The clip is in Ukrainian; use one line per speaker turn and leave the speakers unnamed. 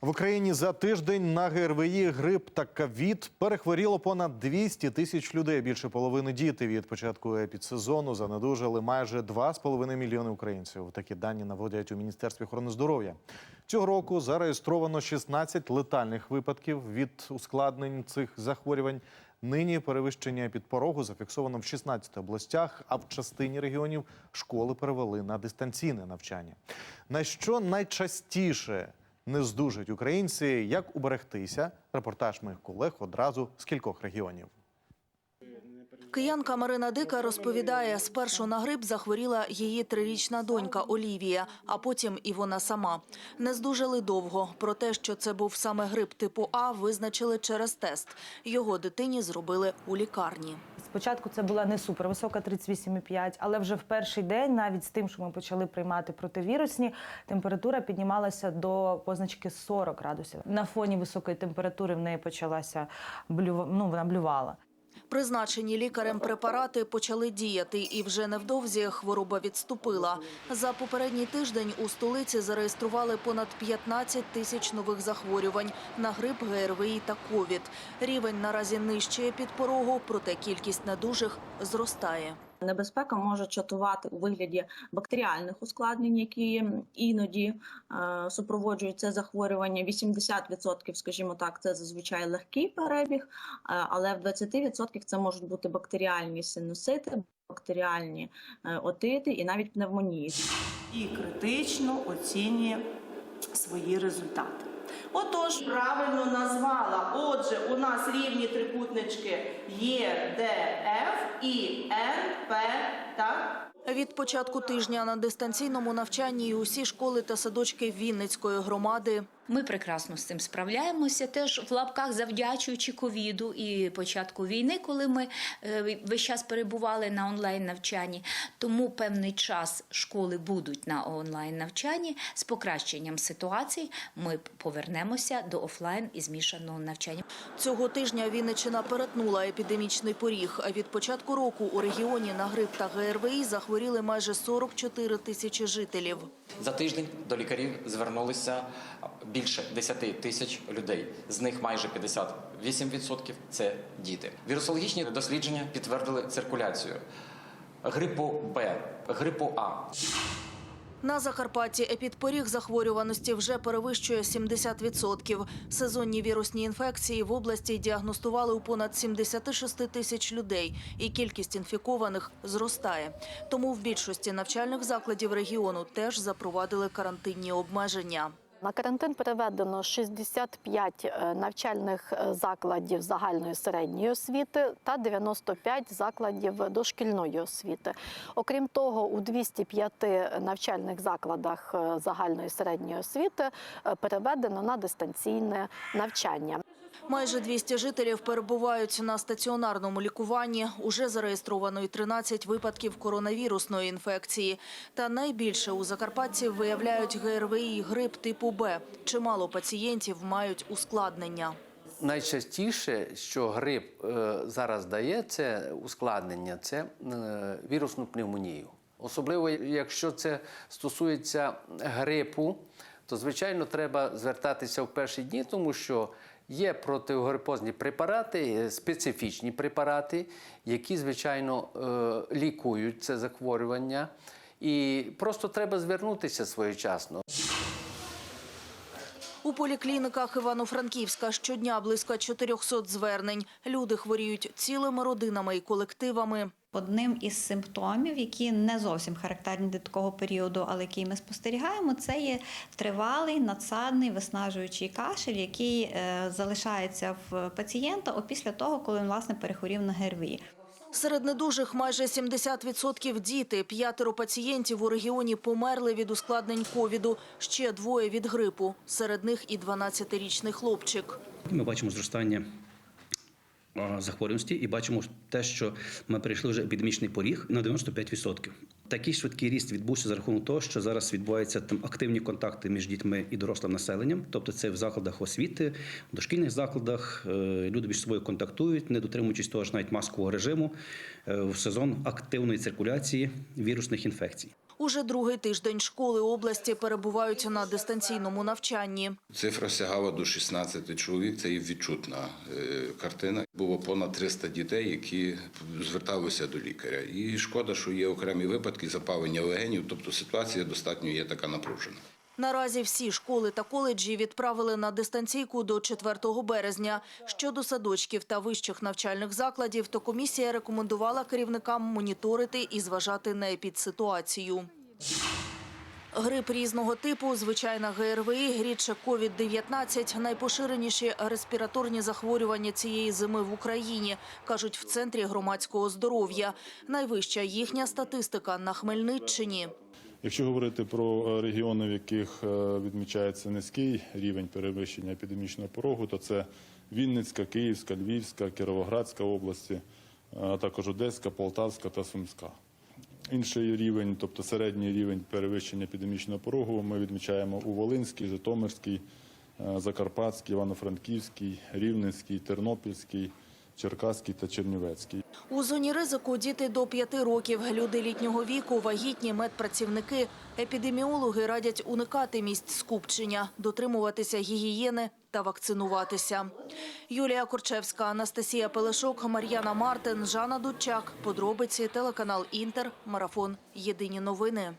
В Україні за тиждень на ГРВІ, грип та ковід перехворіло понад 200 тисяч людей. Більше половини діти від початку епідсезону занедужали майже 2,5 мільйони українців. Такі дані наводять у міністерстві охорони здоров'я. Цього року зареєстровано 16 летальних випадків від ускладнень цих захворювань. Нині перевищення підпорогу зафіксовано в 16 областях, а в частині регіонів школи перевели на дистанційне навчання. На що найчастіше не здужать українці, як уберегтися? Репортаж моїх колег одразу з кількох регіонів.
Киянка Марина Дика розповідає, спершу на грип захворіла її трирічна донька Олівія, а потім і вона сама. Не здужали довго. Про те, що це був саме грип типу А, визначили через тест. Його дитині зробили у лікарні.
Спочатку це була не супервисока 38,5, але вже в перший день, навіть з тим, що ми почали приймати противірусні, температура піднімалася до позначки 40 градусів. На фоні високої температури в неї почалася блюва, ну, вона блювала.
Призначені лікарем препарати почали діяти, і вже невдовзі хвороба відступила. За попередній тиждень у столиці зареєстрували понад 15 тисяч нових захворювань на грип, ГРВІ та ковід. Рівень наразі нижчає під порогу, проте кількість недужих зростає.
Небезпека може чатувати у вигляді бактеріальних ускладнень, які іноді е, супроводжують це захворювання. 80%, скажімо так, це зазвичай легкий перебіг, е, але в 20% це можуть бути бактеріальні синусити, бактеріальні е, отити і навіть пневмонії.
і критично оцінює свої результати. Отож, правильно назвала. Отже, у нас рівні трикутнички Є, Д, Ф і Н, П?
Від початку тижня на дистанційному навчанні усі школи та садочки Вінницької громади
Ми прекрасно з цим справляємося. Теж в лапках завдячуючи ковіду і початку війни, коли ми е, весь час перебували на онлайн навчанні. Тому певний час школи будуть на онлайн навчанні. З покращенням ситуації ми повернемося до офлайн і змішаного навчання.
Цього тижня Вінниччина перетнула епідемічний поріг. А Від початку року у регіоні на грип та ГРВІ захворіли майже 44 тисячі жителів.
За тиждень до лікарів звернулися більше 10 тисяч людей. З них майже 58% – це діти. Вірусологічні дослідження підтвердили циркуляцію грипу Б, грипу А.
На Закарпатті епідпоріг захворюваності вже перевищує 70%. Сезонні вірусні інфекції в області діагностували у понад 76 тисяч людей, і кількість інфікованих зростає. Тому в більшості навчальних закладів регіону теж запровадили карантинні обмеження.
На карантин переведено 65 е, навчальних е, закладів загальної середньої освіти та 95 закладів дошкільної освіти. Окрім того, у 205 навчальних закладах е, загальної середньої освіти переведено на дистанційне навчання.
Майже 200 жителів перебувають на стаціонарному лікуванні. Уже зареєстровано й 13 випадків коронавірусної інфекції. Та найбільше у закарпатців виявляють ГРВІ і грип типу Б. Чимало пацієнтів мають ускладнення.
Найчастіше, що грип е, зараз дає, це ускладнення, це е, вірусну пневмонію. Особливо, якщо це стосується грипу, то звичайно треба звертатися в перші дні, тому що є протигрипозні препарати, е, специфічні препарати, які, звичайно, е, лікують це захворювання. І просто треба звернутися своєчасно.
У поліклініках Івано-Франківська щодня близько 400 звернень. Люди хворіють цілими родинами і колективами.
Одним із симптомів, які не зовсім характерні для такого періоду, але який ми спостерігаємо, це є тривалий надсадний виснажуючий кашель, який е, залишається в пацієнта опісля того, коли він власне перехворів на ГРВІ.
Серед недужих майже 70% діти. П'ятеро пацієнтів у регіоні померли від ускладнень ковіду. Ще двоє від грипу. Серед них і 12-річний хлопчик.
Ми бачимо зростання захворюваності і бачимо те, що ми перейшли вже епідемічний поріг на 95%. Такий швидкий ріст відбувся за рахунок того, що зараз відбуваються там активні контакти між дітьми і дорослим населенням. Тобто, це в закладах освіти, в дошкільних закладах. е, Люди між собою контактують, не дотримуючись того ж навіть маскового режиму е, в сезон активної циркуляції вірусних інфекцій.
Уже другий тиждень школи області перебувають на дистанційному навчанні.
Цифра сягала до 16 чоловік. Це є відчутна е, картина. Було понад 300 дітей, які зверталися до лікаря. І шкода, що є окремі випадки запалення легенів, тобто ситуація достатньо є така напружена.
Наразі всі школи та коледжі відправили на дистанційку до 4 березня. Щодо садочків та вищих навчальних закладів, то комісія рекомендувала керівникам моніторити і зважати на епідситуацію. Грип різного типу, звичайна ГРВІ, рідше COVID-19 – найпоширеніші респіраторні захворювання цієї зими в Україні, кажуть в Центрі громадського здоров'я. Найвища їхня статистика на Хмельниччині.
Якщо говорити про е, регіони, в яких е, відмічається низький рівень перевищення епідемічного порогу, то це Вінницька, Київська, Львівська, Кіровоградська області, е, а також Одеська, Полтавська та Сумська. Інший рівень, тобто середній рівень перевищення епідемічного порогу, ми відмічаємо у Волинській, Житомирській, Закарпатській, Івано-Франківській, Рівненській, Тернопільській, Черкаській та Чернівецькій.
У зоні ризику діти до 5 років, люди літнього віку, вагітні, медпрацівники. Епідеміологи радять уникати місць скупчення, дотримуватися гігієни та вакцинуватися. Юлія Корчевська, Анастасія Пелешок, Мар'яна Мартин, Жанна Дудчак. Подробиці телеканал Інтер. Марафон. Єдині новини.